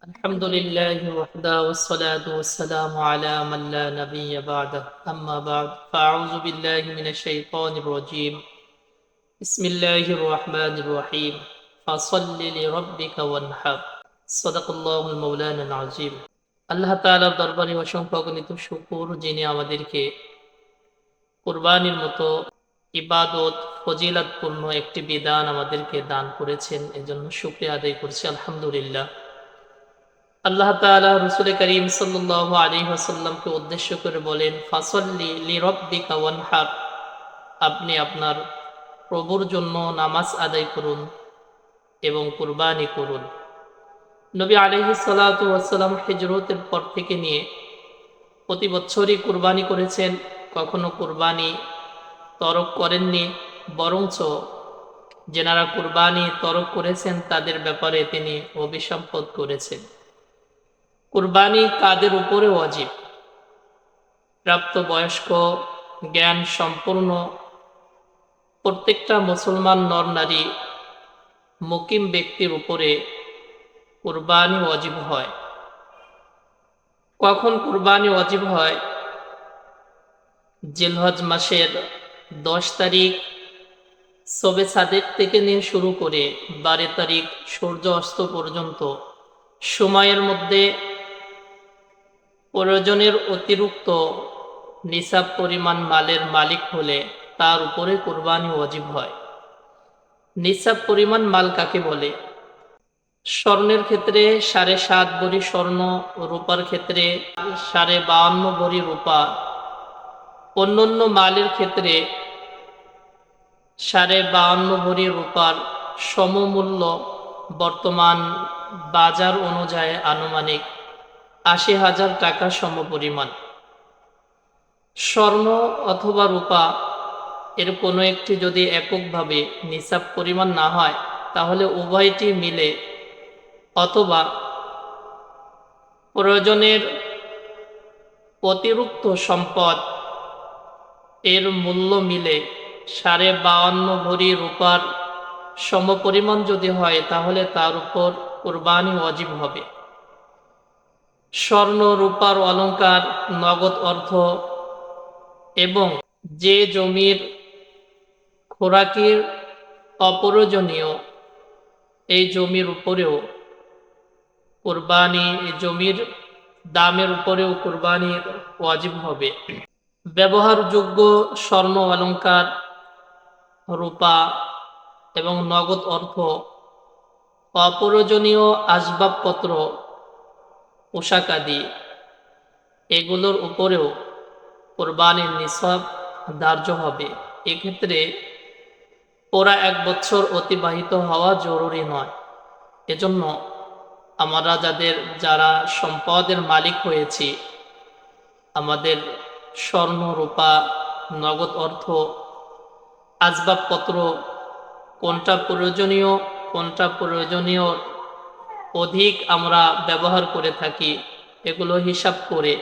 الحمد لله وحده والصلاة والسلام على من لا نبي بعده أما بعد فأعوذ بالله من الشيطان الرجيم بسم الله الرحمن الرحيم فصل لربك وانحر صدق الله المولانا العظيم আল্লাহ তাআলার দরবারে অসংখ্য অগণিত শুকুর যিনি আমাদেরকে কুরবানির মতো ইবাদত ফজিলাতপূর্ণ একটি বিধান আমাদেরকে দান করেছেন এজন্য শুক্রিয়া আদায় করছি আলহামদুলিল্লাহ আল্লাহ তাআলা রসুল করিম সাল্লাহ আলী হাসাল্লামকে উদ্দেশ্য করে বলেন, ফাসল্লি লি রব্বিকা ওয়ানহার। আপনি আপনার প্রভুর জন্য নামাজ আদায় করুন এবং কুরবানি করুন। নবী আলহি সাল্লাম হিজরতের পর থেকে নিয়ে প্রতি বছরই কুরবানি করেছেন, কখনো কুরবানি তরক করেননি, বরঞ্চ যেনারা কুরবানি তরক করেছেন তাদের ব্যাপারে তিনি অভিসম্পদ করেছেন। কুরবানি কাদের উপরে অজীব প্রাপ্ত বয়স্ক জ্ঞান সম্পূর্ণ প্রত্যেকটা মুসলমান নর নারী মুকিম ব্যক্তির উপরে কুরবানি অজীব হয়। কখন কুরবানি অজীব হয়? জিলহজ মাসের দশ তারিখ সবে সাদেক থেকে নিয়ে শুরু করে বারো তারিখ সূর্য অস্ত পর্যন্ত। সময়ের মধ্যে প্রয়োজনের অতিরিক্ত নিসাব পরিমাণ মালের মালিক হলে তার উপরে কোরবানি অজীব হয়। নিসাব পরিমাণ মাল কাকে বলে? স্বর্ণের ক্ষেত্রে সাড়ে সাত বড়ি স্বর্ণ, রূপার ক্ষেত্রে সাড়ে বাহান্ন বড়ি রূপা। অন্যান্য মালের ক্ষেত্রে সাড়ে বাহান্ন ভরি রূপার সমমূল্য বর্তমান বাজার অনুযায়ী আনুমানিক আশি হাজার টাকা সমপরিমাণ। স্বর্ণ অথবা রূপা এর কোনো একটি যদি এককভাবে নিসাব পরিমাণ না হয়, তাহলে উভয়টি মিলে অথবা প্রয়োজনের অতিরিক্ত সম্পদ এর মূল্য মিলে সাড়ে বাউন্ন ভরি রূপার সমপরিমাণ যদি হয়, তাহলে তার উপর কোরবানি অজীব হবে। স্বর্ণ রূপার অলঙ্কার, নগদ অর্থ এবং যে জমির খোরাকির অপ্রয়োজনীয় এই জমির উপরেও কোরবানি, এই জমির দামের উপরেও কোরবানির ওয়াজিব হবে। ব্যবহারযোগ্য স্বর্ণ অলঙ্কার, রূপা এবং নগদ অর্থ, অপ্রয়োজনীয় আসবাবপত্র পোশাক আদি। এগুলোর উপরেও কোরবানির নিসব ধার্য হবে। এক্ষেত্রে ওরা এক বছর অতিবাহিত হওয়া জরুরি নয়। এজন্য আমরা যাদের যারা সম্পদের মালিক হয়েছি, আমাদের স্বর্ণ রূপা নগদ অর্থ, আসবাবপত্র, কোনটা প্রয়োজনীয় কোনটা প্রয়োজনীয় অধিক আমরা ব্যবহার করে থাকি, এগুলো হিসাব করে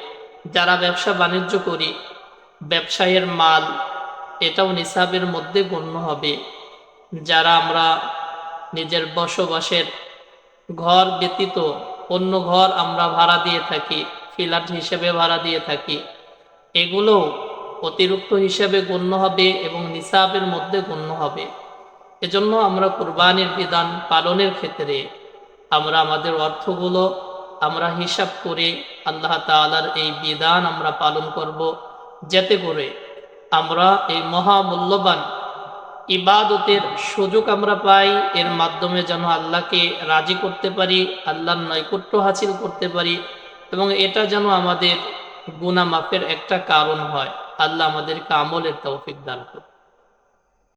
যারা ব্যবসা বাণিজ্য করি, ব্যবসায়ের মাল এটাও নিসাবের মধ্যে গণ্য হবে। যারা আমরা নিজের বসবাসের ঘর ব্যতীত অন্য ঘর আমরা ভাড়া দিয়ে থাকি, ফ্ল্যাট হিসেবে ভাড়া দিয়ে থাকি, এগুলো অতিরিক্ত হিসেবে গণ্য হবে এবং নিসাবের মধ্যে গণ্য হবে। এজন্য আমরা কোরবানির বিধান পালনের ক্ষেত্রে আমরা আমাদের অর্থগুলো আমরা হিসাব করে আল্লাহ তালার এই বিধান আমরা পালন করব। যাতে করে আমরা এই মহামূল্যবান ইবাদতের সুযোগ আমরা পাই, এর মাধ্যমে যেন আল্লাহকে রাজি করতে পারি, আল্লাহর নৈকট্য হাসিল করতে পারি এবং এটা যেন আমাদের গুনামাফের একটা কারণ হয়। আল্লাহ আমাদেরকে আমলের তৌফিক দান করুন।